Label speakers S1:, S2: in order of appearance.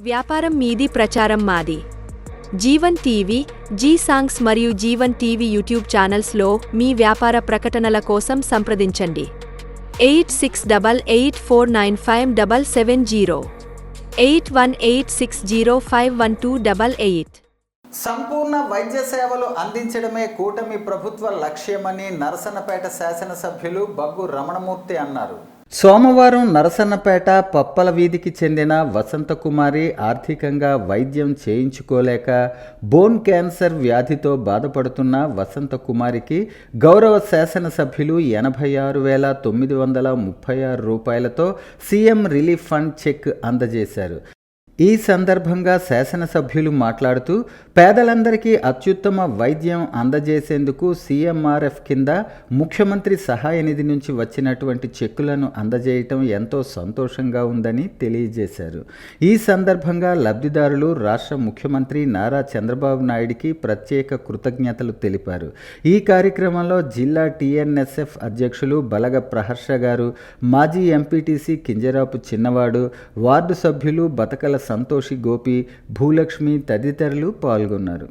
S1: వ్యాపారం మీది ప్రచారం మాది. జీవన్ టీవీ జీ సాంగ్స్ మరియు జీవన్ టీవీ యూట్యూబ్ ఛానల్స్లో మీ వ్యాపార ప్రకటనల కోసం సంప్రదించండి. Eight six double eight four nine five double seven zero. Eight one eight six zero five one two double eight.
S2: సంపూర్ణ వైద్య సేవలు అందించడమే కూటమి ప్రభుత్వ లక్ష్యమని నరసనపేట శాసనసభ్యులు బగ్గు రమణమూర్తి అన్నారు. సోమవారం నరసన్నపేట పప్పల వీధికి చెందిన వసంతకుమారి ఆర్థికంగా వైద్యం చేయించుకోలేక బోన్ క్యాన్సర్ వ్యాధితో బాధపడుతున్న వసంతకుమారికి గౌరవ శాసనసభ్యులు ఎనభై ఆరు వేల తొమ్మిది వందల ముప్పై ఆరు రూపాయలతో సీఎం రిలీఫ్ ఫండ్ చెక్ అందజేశారు. ఈ సందర్భంగా శాసనసభ్యులు మాట్లాడుతూ పేదలందరికీ అత్యుత్తమ వైద్యం అందజేసేందుకు సీఎంఆర్ఎఫ్ కింద ముఖ్యమంత్రి సహాయ నిధి నుంచి వచ్చినటువంటి చెక్కులను అందజేయటం ఎంతో సంతోషంగా ఉందని తెలియజేశారు. ఈ సందర్భంగా లబ్ధిదారులు రాష్ట్ర ముఖ్యమంత్రి నారా చంద్రబాబు నాయుడికి ప్రత్యేక కృతజ్ఞతలు తెలిపారు. ఈ కార్యక్రమంలో జిల్లా టీఎన్ఎస్ఎఫ్ అధ్యక్షులు బలగ ప్రహర్ష గారు మాజీ ఎంపీటీసీ కింజరాపు చిన్నవాడు వార్డు సభ్యులు బతకల సంతోషి గోపి భూలక్ష్మి తదితరులు పాల్గొన్నారు.